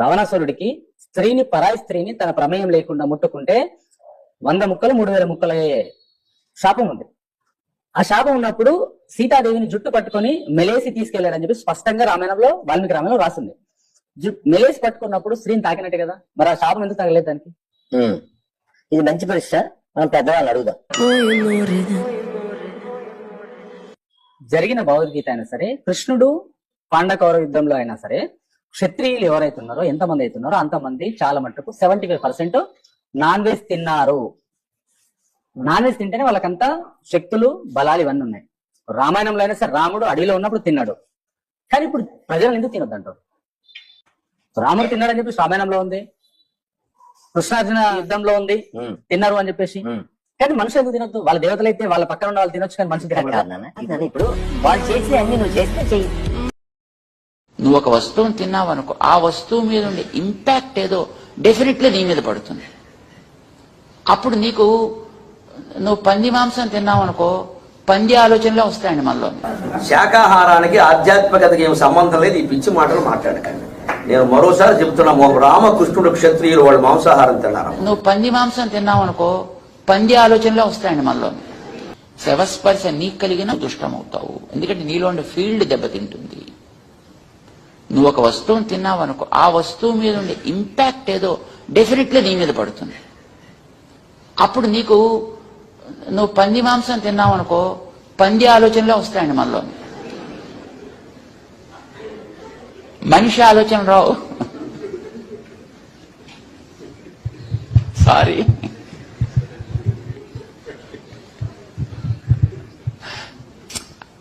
రావణాసురుడికి స్త్రీని పరాయి స్త్రీని తన ప్రమేయం లేకుండా ముట్టుకుంటే వంద ముక్కలు మూడు వేల ముక్కలు అయ్యే శాపం ఉంది. ఆ శాపం ఉన్నప్పుడు సీతాదేవిని జుట్టు పట్టుకొని మెలేసి తీసుకెళ్ళాడని చెప్పి స్పష్టంగా రామాయణంలో వాల్మీకి రామాయణంలో రాసింది. మెలేసి పట్టుకున్నప్పుడు స్త్రీని తాకినట్టే కదా? మరి ఆ శాపం ఎందుకు తగలేదు దానికి. ఇది మంచి ప్రశ్న మనం పెద్దవాళ్ళని అడుగుదాం. జరిగిన భగవద్గీత అయినా సరే కృష్ణుడు పాండకౌర యుద్ధంలో అయినా సరే క్షత్రియులు ఎవరైతే ఉన్నారో ఎంతమంది అవుతున్నారో అంతమంది చాలా మట్టుకు seventy five percent non veg తిన్నారు. నాన్ వెజ్ తింటేనే వాళ్ళకంతా శక్తులు బలాలు ఇవన్నీ ఉన్నాయి. రామాయణంలో అయినా సరే రాముడు అడవిలో ఉన్నప్పుడు తిన్నాడు. కానీ ఇప్పుడు ప్రజలు ఎందుకు తినొద్దంటారు? రాముడు తిన్నాడని చెప్పేసి రామాయణంలో ఉంది. కృష్ణార్జున యుద్ధంలో ఉంది. తిన్నారు అని చెప్పేసి. కానీ మనుషులు ఎందుకు తినొద్దు? వాళ్ళ దేవతలు అయితే వాళ్ళ పక్కన ఉన్న వాళ్ళు తినొచ్చు కానీ మనుషులు ఇప్పుడు వాళ్ళు చేసి అన్ని నువ్వు చేస్తే చెయ్యి. నువ్వు ఒక వస్తువుని తిన్నావు అనుకో ఆ వస్తువు మీద ఉండే ఇంపాక్ట్ ఏదో డెఫినెట్లీ నీ మీద పడుతుంది. అప్పుడు నీకు నువ్వు పంది మాంసం తిన్నావు అనుకో పంది ఆలోచనలే వస్తాయండి మనలో. శాకాహారానికి ఆధ్యాత్మికతకి ఏం సంబంధం లేదు ఈ పిచ్చి మాటలు మాట్లాడకండి. నేను మరోసారి చెప్తున్నా రామకృష్ణుడు క్షత్రియులు వాళ్ళు మాంసాహారం తిన్నారు? నువ్వు పంది మాంసం తిన్నావు అనుకో పంది ఆలోచనలే వస్తాయండి మనలో. శవస్పర్శ నీకు కలిగిన దుష్టమవుతావు. ఎందుకంటే నీలో ఉండే ఫీల్డ్ దెబ్బతింటుంది. నువ్వు ఒక వస్తువుని తిన్నావు అనుకో ఆ వస్తువు మీద ఉండే ఇంపాక్ట్ ఏదో డెఫినెట్లీ నీ మీద పడుతుంది. అప్పుడు నీకు నువ్వు పంది మాంసం తిన్నావు అనుకో పంది ఆలోచనలే వస్తాయండి మనలో. మనిషి ఆలోచన రావు. సారీ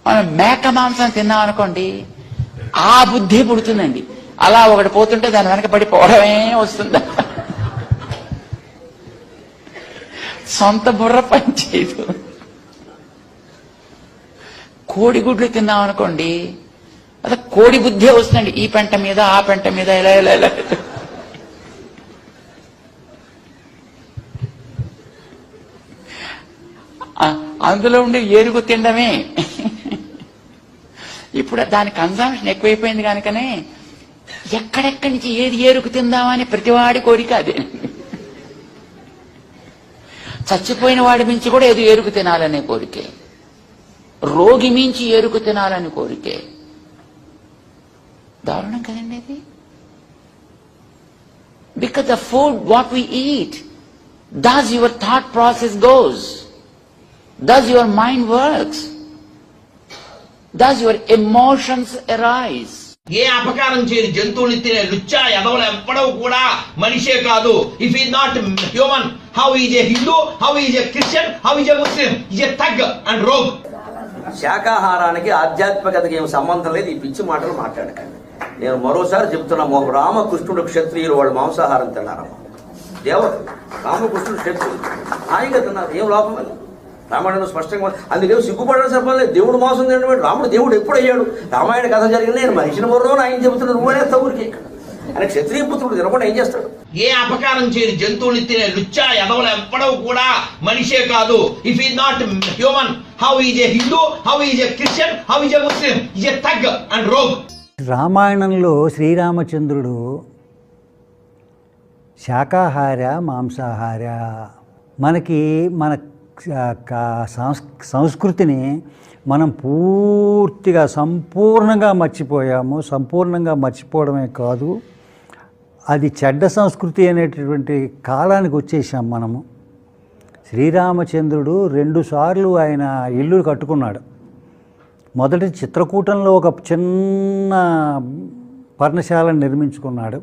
మనం మేక మాంసం తిన్నాం అనుకోండి ఆ బుద్ధి పుడుతుందండి. అలా ఒకటి పోతుంటే దాని వెనక పడి పోవడమే వస్తుంది. సొంత బుర్ర పనిచేయదు కోడిగుడ్లు తిన్నాం అనుకోండి అదే కోడి బుద్ధి వస్తుందండి. ఈ పెంట మీద ఆ పెంట మీద ఇలా ఇలా ఇలా. అందులో ఉండే ఏరుగు తినడమే. ఇప్పుడు దాని కన్సంప్షన్ ఎక్కువైపోయింది కనుకనే ఎక్కడెక్కడి నుంచి ఏది ఏరుకు తిందామని ప్రతివాడి కోరిక అదే. చచ్చిపోయిన వాడి మించి కూడా ఏది ఏరుకు తినాలనే కోరికే. రోగి మించి ఏరుకు తినాలని కోరికే. దారుణం కదండి అది because the food what we eat does your thought process goes? Does your mind works? Does your emotions arise? ఏ అపకారం చేయని జంతువుని తినే లుచ్చా ఎదవలు ఎవ్వడవు కూడా మనిషే కాదు. If is not human how is a Hindu how is a Christian how is a Muslim is a thug and rogue శాకాహారానికి ఆధ్యాత్మికతకి ఏం సంబంధం లేదు? ఈ పిచ్చి మాటలు మాట్లాడకండి. నేను మరోసారి చెప్తున్నా ఒక రామకృష్ణుడు క్షత్రియులు వాళ్ళు మాంసాహారం తిన్నారమ్మ. దేవతలు రామకృష్ణుడు క్షత్రియులు. హాయిగా తిన్నారు. ఏం లోపం లేదు రామాయణంలో స్పష్టంగా అందుకేం సిగ్గుపడడం చెప్పలేదు దేవుడు మోసం తినడం రాముడు దేవుడు ఎప్పుడు అయ్యాడు? రామాయణ కథ జరిగిన నేను మనిషిని మొర్రో ఆయన చెబుతున్నాడు. నువ్వు అనేస్తా ఊరికి ఇక్కడ. ఆయన క్షత్రియ పుత్రుడు తినకుండా ఏం చేస్తాడు? ఏ అపకారం చేయని జంతువుని తినే లుచ్చా ఎదవలు ఎవ్వడవు కూడా మనిషే కాదు. If is not human how is a Hindu how is a Christian how is a Muslim is a thug and rogue రామాయణంలో శ్రీరామచంద్రుడు శాకాహార మాంసాహార. మనకి మన సంస్కృతిని మనం పూర్తిగా సంపూర్ణంగా మర్చిపోయాము. సంపూర్ణంగా మర్చిపోవడమే కాదు అది చెడ్డ సంస్కృతి అనేటటువంటి కాలానికి వచ్చేసాం మనము. శ్రీరామచంద్రుడు రెండుసార్లు ఆయన ఇల్లు కట్టుకున్నాడు. మొదటి చిత్రకూటంలో ఒక చిన్న పర్ణశాలను నిర్మించుకున్నాడు.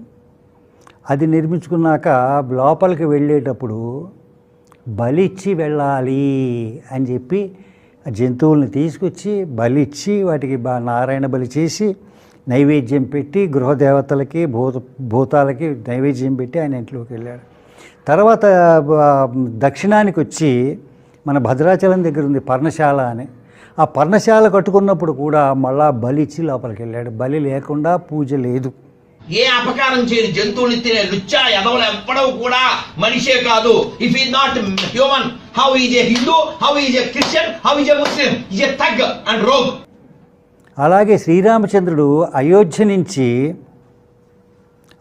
అది నిర్మించుకున్నాక లోపలికి వెళ్ళేటప్పుడు బలిచ్చి వెళ్ళాలి అని చెప్పి జంతువుల్ని తీసుకొచ్చి బలిచ్చి వాటికి బా నారాయణ బలి చేసి నైవేద్యం పెట్టి గృహదేవతలకి భూత భూతాలకి నైవేద్యం పెట్టి ఆయన ఇంట్లోకి వెళ్ళాడు. తర్వాత దక్షిణానికి వచ్చి మన భద్రాచలం దగ్గర ఉంది పర్ణశాల అని. ఆ పర్ణశాల కట్టుకున్నప్పుడు కూడా మళ్ళా బలిచ్చి లోపలికి వెళ్ళాడు. బలి లేకుండా పూజ లేదు. ఏ అపకారం చేయని జంతువుని తినే లుచ్చా ఎదవలు ఎవ్వడవు కూడా మనిషే కాదు. If is not human how is a Hindu how is a Christian how is a Muslim is a thug and rogue అలాగే శ్రీరామచంద్రుడు అయోధ్య నుంచి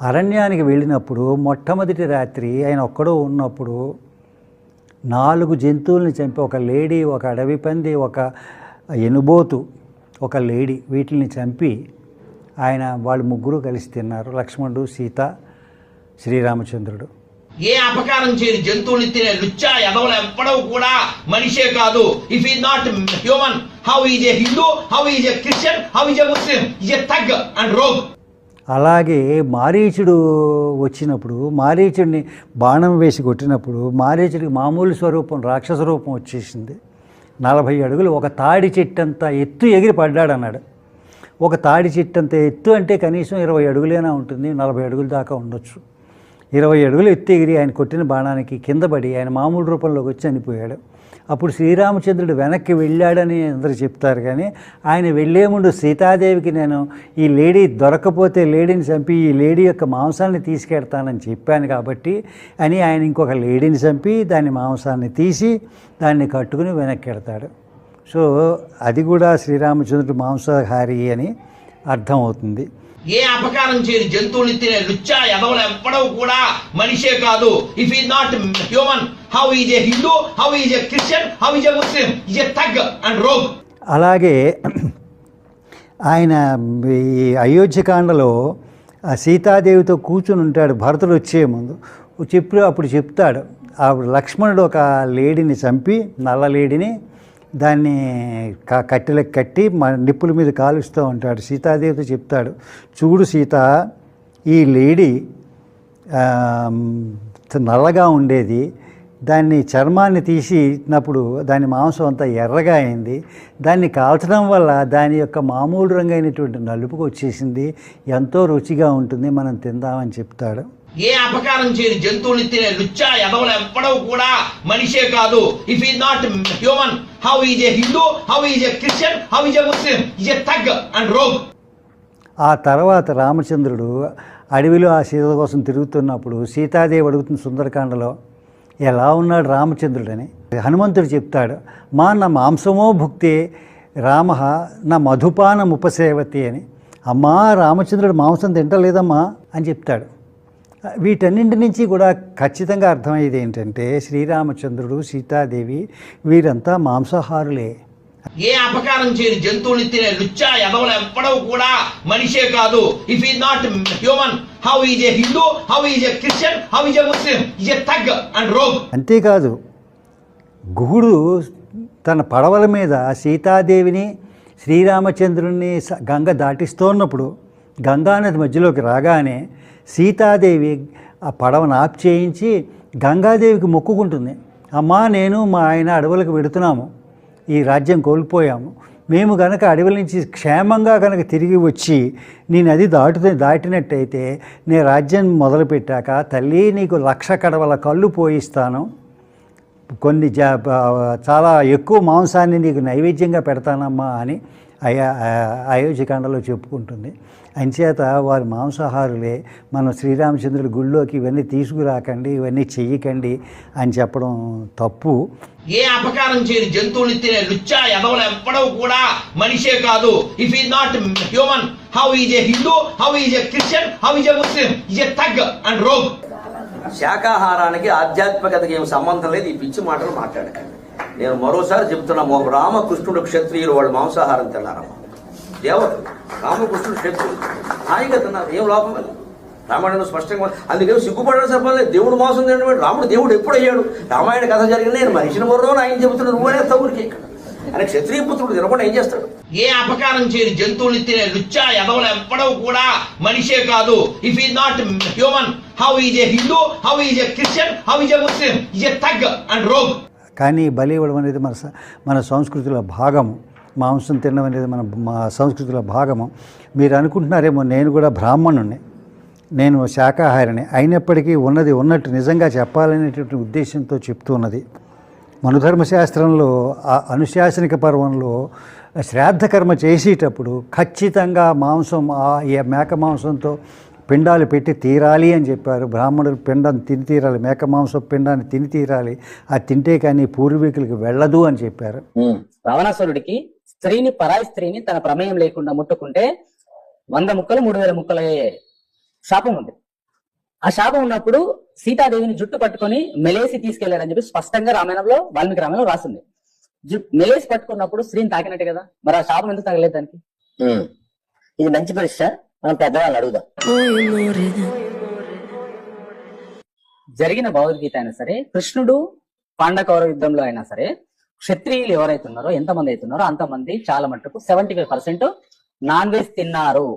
అరణ్యానికి వెళ్ళినప్పుడు మొట్టమొదటి రాత్రి ఆయన ఒక్కడో ఉన్నప్పుడు నాలుగు జంతువుల్ని చంపి ఒక లేడీ ఒక అడవి పంది ఒక ఎనుబోతు ఒక లేడీ వీటిని చంపి ఆయన వాళ్ళు ముగ్గురు కలిసి తిన్నారు. లక్ష్మణుడు సీత శ్రీరామచంద్రుడు. ఏ అపకారం చేయని జంతువుని తినే లుచ్చా ఎదవలు ఎప్పడవు కూడా మనిషే కాదు. If is not human how is a Hindu how is a Christian how is a Muslim is a thug and rogue అలాగే మారీచుడు వచ్చినప్పుడు మారీచుడిని బాణం వేసి కొట్టినప్పుడు మారీచుడికి మామూలు స్వరూపం రాక్షస రూపం వచ్చేసింది. నలభై అడుగులు ఒక తాడి చెట్టంత ఎత్తు ఎగిరి పడ్డాడు అన్నాడు ఒక తాడి చెట్టు అంత ఎత్తు అంటే కనీసం ఇరవై అడుగులైనా ఉంటుంది నలభై అడుగుల దాకా ఉండొచ్చు. ఇరవై అడుగులు ఎత్తు ఎగిరి ఆయన కొట్టిన బాణానికి కింద పడి ఆయన మామూలు రూపంలోకి వచ్చి చనిపోయాడు. అప్పుడు శ్రీరామచంద్రుడు వెనక్కి వెళ్ళాడని అందరూ చెప్తారు కానీ ఆయన వెళ్ళే ముందు సీతాదేవికి నేను ఈ లేడీ దొరకపోతే లేడీని చంపి ఈ లేడీ యొక్క మాంసాన్ని తీసుకెడతానని చెప్పాను కాబట్టి అని ఆయన ఇంకొక లేడీని చంపి దాని మాంసాన్ని తీసి దాన్ని కట్టుకుని వెనక్కి వెడతాడు సో అది కూడా శ్రీరామచంద్రుడు మాంసాహారి అని అర్థం అవుతుంది ఏ అపకారం చేయని జంతువుని తినే లుచ్చా ఎదవలు ఎప్పడవు కూడా మనిషే కాదు. If is not human how is a Hindu how is a Christian how is a Muslim is a thug and rogue అలాగే ఆయన ఈ అయోధ్యకాండలో ఆ సీతాదేవితో కూర్చుని ఉంటాడు. భరతుడు వచ్చే ముందు. చెప్పి అప్పుడు చెప్తాడు. అప్పుడు లక్ష్మణుడు ఒక లేడీని చంపి నల్ల లేడీని దాన్ని కట్టెలకు కట్టి మ నిప్పుల మీద కాలుస్తూ ఉంటాడు. సీతాదేవితో చెప్తాడు చూడు సీత ఈ లేడీ నల్లగా ఉండేది. దాన్ని చర్మాన్ని తీసినప్పుడు దాని మాంసం అంతా ఎర్రగా అయింది. దాన్ని కాల్చడం వల్ల దాని యొక్క మామూలు రంగు అయినటువంటి నలుపుకు వచ్చేసింది. ఎంతో రుచిగా ఉంటుంది. మనం తిందామని చెప్తాడు. ఏ అపకారం చేయని జంతువుని తినే లుచ్చా ఎదవలు ఎవ్వడవు కూడా మనిషే కాదు. If is not human how is a Hindu how is a Christian how is a Muslim is a thug and rogue ఆ తర్వాత రామచంద్రుడు అడవిలో ఆ సీత కోసం తిరుగుతున్నప్పుడు సీతాదేవి అడుగుతున్న సుందరకాండలో ఎలా ఉన్నాడు రామచంద్రుడని? హనుమంతుడు చెప్తాడు మా నా మాంసమో భుక్తే రామ నా మధుపానం ఉపసేవతి అని. అమ్మా రామచంద్రుడు మాంసం తింటలేదమ్మా అని చెప్తాడు. వీటన్నింటి నుంచి కూడా ఖచ్చితంగా అర్థమయ్యేది ఏంటంటే శ్రీరామచంద్రుడు సీతాదేవి వీరంతా మాంసాహారులే. ఏ అపకారం చేయని జంతువుని తినే లుచ్చా ఎదవలు ఎప్పడవు కూడా మనిషే కాదు. If is not human how is a Hindu how is a Christian how is a Muslim is a thug and rogue అంతేకాదు గుహుడు తన పడవల మీద సీతాదేవిని శ్రీరామచంద్రుని గంగ దాటిస్తున్నప్పుడు గంగానది మధ్యలోకి రాగానే సీతాదేవి ఆ పడవను ఆప్ చేయించి గంగాదేవికి మొక్కుకుంటుంది. అమ్మా నేను మా ఆయన అడవులకు వెడుతున్నాము. ఈ రాజ్యం కోల్పోయాము. మేము గనక అడవుల నుంచి క్షేమంగా కనుక తిరిగి వచ్చి నీ నది దాటుతూ దాటినట్టయితే నీ రాజ్యం మొదలుపెట్టాక తల్లి నీకు లక్ష కడవల కళ్ళు పోయిస్తాను. కొన్ని జా చాలా ఎక్కువ మాంసాన్ని నీకు నైవేద్యంగా పెడతానమ్మా అని అయా అయోధ్యకాండలో చెప్పుకుంటుంది. అంచేత వారు మాంసాహారులే మనం శ్రీరామచంద్రుడి గుళ్ళోకి ఇవన్నీ తీసుకురాకండి ఇవన్నీ చెయ్యకండి అని చెప్పడం తప్పు. ఏ అపకారం చేయని జంతువుని తినే లుచ్చా ఎదవలు ఎప్పడవు కూడా మనిషే కాదు. If is not human how is a Hindu how is a Christian how is a Muslim is a thug and rogue శాకాహారానికి ఆధ్యాత్మికతకి ఏం సంబంధం లేదు ఈ పిచ్చి మాటలు మాట్లాడకండి. నేను మరోసారి చెప్తున్నా రామకృష్ణుడు క్షత్రియులు వాళ్ళు మాంసాహారం తిన్నారమ్మా. దేవతలు రామకృష్ణుడు క్షత్రుడు హాయిగా తిన్నారు ఏం లోపం లేదు. రామాయణంలో స్పష్టంగా అందుకే సిగ్గుపడడం చెప్పలేదు దేవుడు మోసం తినడం రాముడు దేవుడు ఎప్పుడు అయ్యాడు రామాయణ కథ జరిగింది. నేను మనిషిని మొర్రో ఆయన చెబుతున్నాడు. నువ్వనే తగురికి అని క్షత్రియ పుత్రుడు తినకుండా ఏం చేస్తాడు? ఏ అపకారం చేయని జంతువుని తినే లుచ్చా ఎదవలు ఎప్పడవు కూడా మనిషే కాదు. If is not human how is a Hindu how is a Christian how is a Muslim is a thug and rogue కానీ బలి ఇవ్వడం అనేది మన మన సంస్కృతిలో భాగము. మాంసం తినడం అనేది మన మా సంస్కృతిలో భాగము. మీరు అనుకుంటున్నారేమో నేను కూడా బ్రాహ్మణుణ్ణి. నేను శాకాహారిని. అయినప్పటికీ ఉన్నది ఉన్నట్టు నిజంగా చెప్పాలనేటువంటి ఉద్దేశంతో చెప్తున్నది మనుధర్మశాస్త్రంలో ఆ అనుశాసనిక పర్వంలో శ్రాద్ధకర్మ చేసేటప్పుడు ఖచ్చితంగా మాంసం ఆ ఈ మేక మాంసంతో పిండాలు పెట్టి తీరాలి అని చెప్పారు. బ్రాహ్మణులు పిండాన్ని తిని తీరాలి మేక మాంసం పిండాన్ని తిని తీరాలి అది తింటే కానీ పూర్వీకులకు వెళ్ళదు అని చెప్పారు. రావణాసురుడికి స్త్రీని పరాయి స్త్రీని తన ప్రమేయం లేకుండా ముట్టుకుంటే వంద ముక్కలు మూడు వేల ముక్కలు అయ్యే శాపం ఉంది. ఆ శాపం ఉన్నప్పుడు సీతాదేవిని జుట్టు పట్టుకొని మెలేసి తీసుకెళ్ళాడని చెప్పి స్పష్టంగా రామాయణంలో వాల్మీకి రామాయణంలో రాసింది. మెలేసి పట్టుకున్నప్పుడు స్త్రీని తాకినట్టే కదా. మరి ఆ శాపం ఎందుకు తగలేదు దానికి. ఇది మంచి ప్రశ్న మనం పెద్దవాళ్ళని అడుగుదాం. జరిగిన భగవద్గీత అయినా సరే కృష్ణుడు పాండకౌర యుద్ధంలో అయినా సరే క్షత్రియులు ఎవరైతే ఉన్నారో ఎంతమంది అవుతున్నారో అంతమంది చాలా మటుకు seventy five percent non veg తిన్నారు.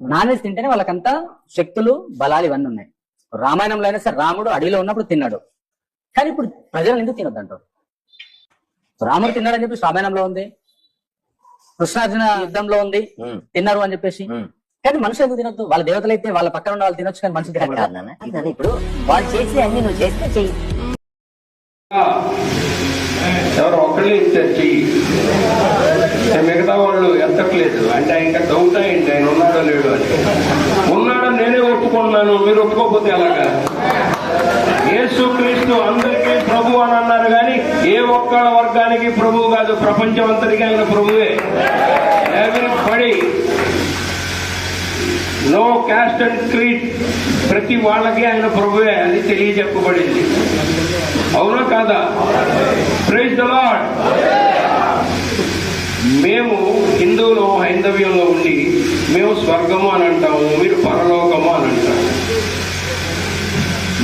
నాన్ వెజ్ తింటేనే వాళ్ళకంతా శక్తులు బలాలు ఇవన్నీ ఉన్నాయి. రామాయణంలో అయినా సరే రాముడు అడవిలో ఉన్నప్పుడు తిన్నాడు. కానీ ఇప్పుడు ప్రజలు ఎందుకు తినొద్దంటారు రాముడు తిన్నాడని చెప్పి రామాయణంలో ఉంది. కృష్ణార్జున యుద్ధంలో ఉంది. ఉమ్. తిన్నారు అని చెప్పేసి. ఉమ్. కానీ మనుషులు ఎందుకు తినొద్దు? వాళ్ళ దేవతలు అయితే వాళ్ళ పక్కన ఉన్న వాళ్ళు తినొచ్చు కానీ మనుషులు తినకూడదు కాదు నాన్న అది ఇప్పుడు వాళ్ళు చేసి అన్ని నువ్వు చేస్తే చెయ్యి. ఎవరు ఒక్కళ్ళే ఇచ్చారు చెయ్యి. మిగతా వాళ్ళు ఎత్తట్లేదు. అంటే ఇంకా డౌట్ అయింది ఆయన ఉన్నాడో లేడో అని. ఉన్నాడో నేనే ఒప్పుకున్నాను మీరు ఒప్పుకోకపోతే ఎలాగా? యేసు క్రీస్తు అందరికీ ప్రభు అని అన్నారు కానీ ఏ ఒక్క వర్గానికి ప్రభువు కాదు ప్రపంచం అంతటికీ ఆయన ప్రభువే. ఎవరి నో క్యాస్ట్ అండ్ క్రీడ్ ప్రతి వాళ్ళకి ఆయన ప్రభువే అని తెలియజెప్పబడింది. అవునా కాదా? ప్రైజ్ ద లాడ్ మేము హిందువులు హైందవ్యంలో ఉండి మేము స్వర్గము అని అంటాము మీరు పరలోకము అని అంటాము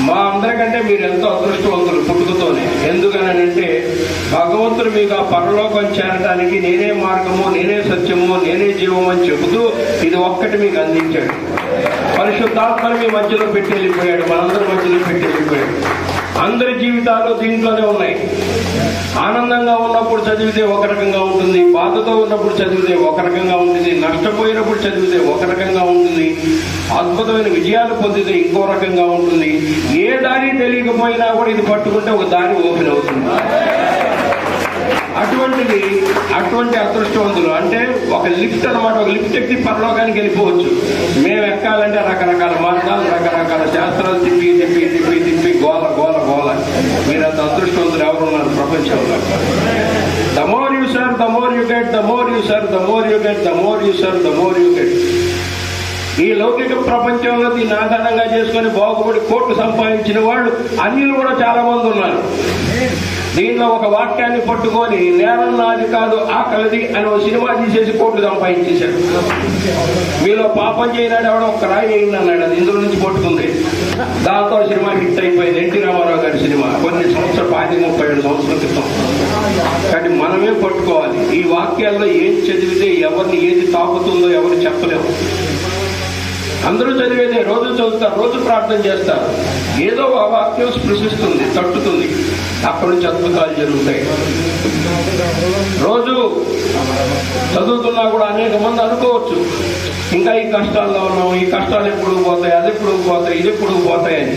మా అందరికంటే మీరు ఎంతో అదృష్టవంతులు పుట్టుకతోనే. ఎందుకనంటే భగవంతుడు మీకు ఆ పరలోకం చేరడానికి నేనే మార్గము నేనే సత్యము నేనే జీవము అని చెబుతూ ఇది ఒక్కటి మీకు అందించాడు. పరిశుద్ధాత్మని మీ మధ్యలో పెట్టి వెళ్ళిపోయాడు మనందరి మధ్యలో పెట్టి వెళ్ళిపోయాడు అందరి జీవితాలు దీంట్లోనే ఉన్నాయి. ఆనందంగా ఉన్నప్పుడు చదివితే ఒక రకంగా ఉంటుంది బాధతో ఉన్నప్పుడు చదివితే ఒక రకంగా ఉంటుంది నష్టపోయినప్పుడు చదివితే ఒక రకంగా ఉంటుంది అద్భుతమైన విజయాలు పొందితే ఇంకో రకంగా ఉంటుంది. ఏ దారి తెలియకపోయినా కూడా ఇది పట్టుకుంటే ఒక దారి ఓపెన్ అవుతుంది. అటువంటిది అటువంటి అదృష్టవంతులు. అంటే ఒక లిఫ్ట్ అనమాట ఒక లిఫ్ట్ ఎక్కి పరలోకానికి వెళ్ళిపోవచ్చు. మేము ఎక్కాలంటే రకరకాల మార్గాలు రకరకాల శాస్త్రాలు తిప్పి తిప్పి తిప్పి తిప్పి గోల గోల గోల. మీరు అంత అదృష్టవంతులు ఎవరున్నారు ప్రపంచంలో? The more you serve the more you get the more you serve the more you get the more you serve the more you get. ఈ లౌకిక ప్రపంచంలో దీన్ని ఆధారంగా చేసుకొని బాగుపడి కోట్లు సంపాదించిన వాళ్ళు అన్యులు కూడా చాలా మంది ఉన్నారు. దీనిలో ఒక వాక్యాన్ని పట్టుకొని నేరం నాది కాదు ఆకలిది అని ఒక సినిమా తీసేసి కోట్లు సంపాదించేశాడు. మీలో పాపం చేయనాడు ఎవడో ఒక రాయి వేయండి అన్నాడు. అది ఇందులో నుంచి పట్టుకుంది దాంతో సినిమా హిట్ అయిపోయింది. ఎన్టీ రామారావు గారి సినిమా. కొన్ని సంవత్సరాలు పాతి ముప్పై ఏడు సంవత్సరాల క్రితం. కానీ మనమే పట్టుకోవాలి. ఈ వాక్యాల్లో ఏం చదివితే ఎవరిని ఏది తాకుతుందో ఎవరు చెప్పలేము. అందరూ చదివేదే రోజు చదువుతారు రోజు ప్రార్థన చేస్తారు. ఏదో ఆ వాక్యం స్పృశిస్తుంది తట్టుతుంది. అక్కడి నుంచి అద్భుతాలు జరుగుతాయి. రోజు చదువుతున్నా కూడా అనేక మంది అనుకోవచ్చు. ఇంకా ఈ కష్టాల్లో ఉన్నాం ఈ కష్టాలు ఎప్పుడు పోతాయి అది ఎప్పుడు పోతాయి ఇది ఎప్పుడు పోతాయని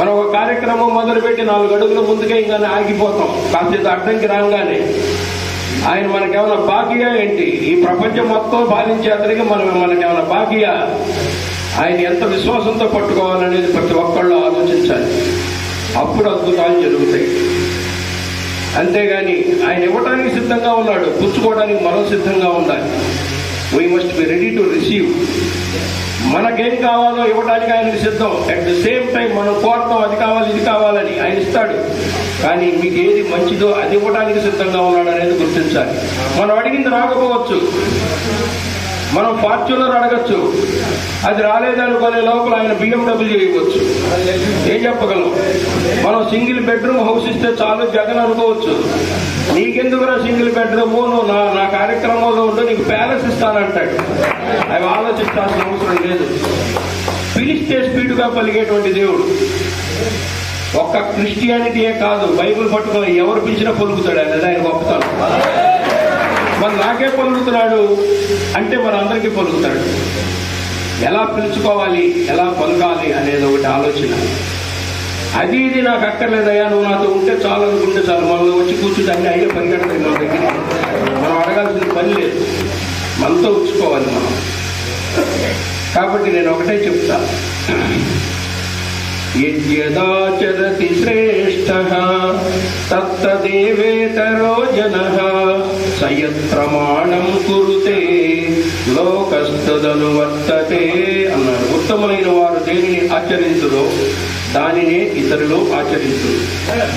మనం ఒక కార్యక్రమం మొదలుపెట్టి నాలుగు అడుగుల ముందుకే ఇంకా ఆగిపోతాం. కాస్త అడ్డంకి రాగానే. ఆయన మనకేమైనా బాకీయా ఏంటి? ఈ ప్రపంచం మొత్తం పాలించే అతనికి మనం మనకేమైనా బాకీయా? ఆయన ఎంత విశ్వాసంతో పట్టుకోవాలనేది ప్రతి ఒక్కళ్ళు ఆలోచించాలి. అప్పుడు అద్భుతాలు జరుగుతాయి. అంతేగాని ఆయన ఇవ్వడానికి సిద్ధంగా ఉన్నాడు. పుచ్చుకోవడానికి మనం సిద్ధంగా ఉండాలి. We must be ready to receive మనకేం కావాలో ఇవ్వడానికి ఆయనకు సిద్ధం. అట్ ద సేమ్ టైం మనం కోరతాం అది కావాలి ఇది కావాలని ఆయన ఇస్తాడు. కానీ మీకు ఏది మంచిదో అది ఇవ్వడానికి సిద్ధంగా ఉన్నాడు అనేది గుర్తించాలి. మనం అడిగింది రాకపోవచ్చు. మనం ఫార్చ్యూనర్ అడగచ్చు. అది రాలేదనుకునే లోపల ఆయన బిఎండబ్ల్యూ ఇవ్వచ్చు ఏం చెప్పగలం? మనం సింగిల్ బెడ్రూమ్ హౌస్ ఇస్తే చాలు జగన్ అనుకోవచ్చు. నీకెందుకురా సింగిల్ బెడ్రూమ్? నువ్వు నా నా కార్యక్రమంలో ఉంటే నీకు ప్యాలెస్ ఇస్తానంటాడు. అవి ఆలోచించాల్సిన అవసరం లేదు. పిలిస్తే స్పీడ్గా పలిగేటువంటి దేవుడు. ఒక్క క్రిస్టియానిటీయే కాదు బైబిల్ పట్టుకొని ఎవరు పిలిచినా పలుకుతాడు ఆయన ఆయన గొప్పతనం. మరి నాకే పొలుగుతున్నాడు అంటే మరి అందరికీ పలుకుతాడు. ఎలా పిలుచుకోవాలి ఎలా పలకాలి అనేది ఒకటి ఆలోచన. అది ఇది నాకు అక్కర్లేదయ్యా నువ్వు నాతో ఉంటే చాలు అనుకుంటే చాలు. మనలో వచ్చి కూర్చుంటే అన్ని అయ్యే పరిగెడతాయి మన దగ్గర మనం అడగాల్సిన పని లేదు. మనతో ఉంచుకోవాలి మనం. కాబట్టి నేను ఒకటే చెప్తాను యద్యదాచరతి శ్రేష్ఠ తత్తదేవేతరో జన సయత్ ప్రమాణం కురుతే లోకస్తదను వర్తతే అన్నారు ఉత్తములైన వారు దేనిని ఆచరించుదో దానినే ఇతరులు ఆచరించురు.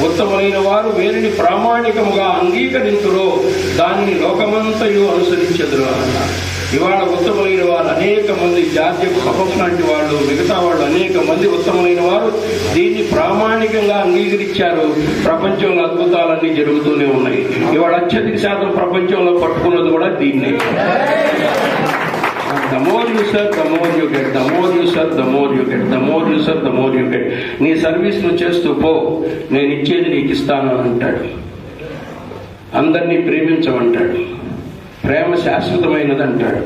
ఉత్తములైన వారు వేరిని ప్రామాణికముగా అంగీకరించురో దానిని లోకమంతయు అనుసరించదురు అన్నారు. ఇవాళ ఉత్తములైన వారు అనేక మంది జాతీయ కపం లాంటి వాళ్ళు మిగతా వాళ్ళు అనేక మంది ఉత్తములైన వారు దీన్ని ప్రామాణికంగా అంగీకరించారు. ప్రపంచంలో అద్భుతాలన్నీ జరుగుతూనే ఉన్నాయి. ఇవాళ అత్యధిక శాతం ప్రపంచంలో పట్టుకున్నది కూడా దీన్నే. The more you serve, the more you get. The more you serve, the more you get. The more you serve, the more you get. నీ సర్వీస్ నువ్వు చేస్తూ పో. నేను ఇచ్చేది నీకు ఇస్తాను అంటాడు. అందరినీ ప్రేమించమంటాడు. ప్రేమ శాశ్వతమైనది అంటాడు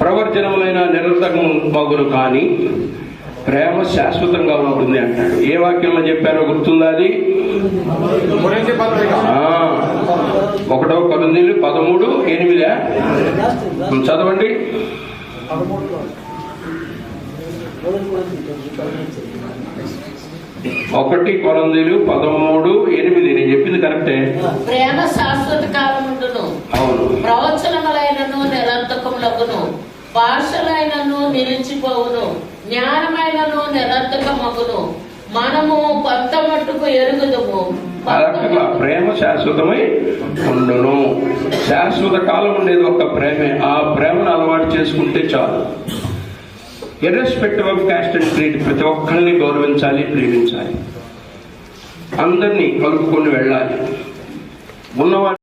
ప్రవర్జనములైన నిరర్ధకం మగును కానీ ప్రేమ శాశ్వతంగా ఉంటుంది అంటాడు. ఏ వాక్యంలో చెప్పారో గుర్తుందా అది? ఒకటో కొరింథీయులు పదమూడు ఎనిమిదా? చదవండి. ఒకటి కొరందీలు పదమూడు ఎనిమిది. నేను చెప్పింది కరెక్టే? ప్రేమ శాశ్వత కాలం ప్రవచనములైనను నిరర్థకములగును. భాషలైనను నిలిచిపోవును. జ్ఞానమైనను నిరర్థకమగును. మనము కొంత మట్టుకు ఎరుగుదము. అలాగా ప్రేమ శాశ్వతమై ఉండును. శాశ్వత కాలం ఉండేది ఒక ప్రేమే. ఆ ప్రేమను అలవాటు చేసుకుంటే చాలు. Irrespective of caste and creed ప్రతి ఒక్కరిని గౌరవించాలి ప్రేమించాలి. అందరినీ కలుపుకొని వెళ్ళాలి. ఉన్నవాడు